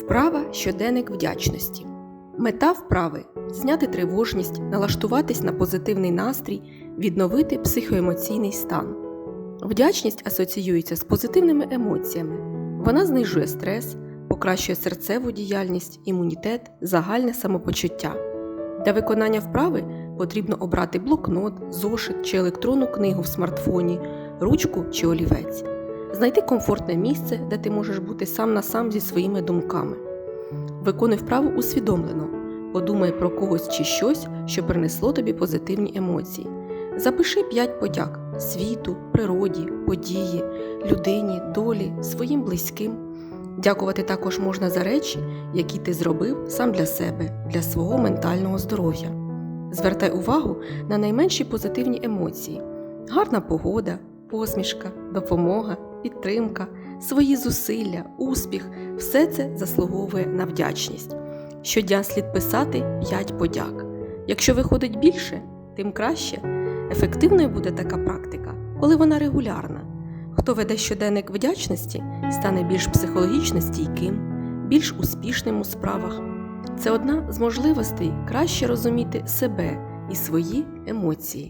Вправа щоденник вдячності. Мета вправи зняти тривожність, налаштуватись на позитивний настрій, відновити психоемоційний стан. Вдячність асоціюється з позитивними емоціями. Вона знижує стрес, покращує серцеву діяльність, імунітет, загальне самопочуття. Для виконання вправи потрібно обрати блокнот, зошит чи електронну книгу в смартфоні, ручку чи олівець. Знайти комфортне місце, де ти можеш бути сам на сам зі своїми думками. Виконуй вправу усвідомлено. Подумай про когось чи щось, що принесло тобі позитивні емоції. Запиши 5 подяк світу, природі, події, людині, долі, своїм близьким. Дякувати також можна за речі, які ти зробив сам для себе, для свого ментального здоров'я. Звертай увагу на найменші позитивні емоції: гарна погода, посмішка, допомога, підтримка, свої зусилля, успіх все це заслуговує на вдячність. Щодня слід писати 5 подяк. Якщо виходить більше, тим краще. Ефективною буде така практика, коли вона регулярна. Хто веде щоденник вдячності, стане більш психологічно стійким, більш успішним у справах. Це одна з можливостей краще розуміти себе і свої емоції.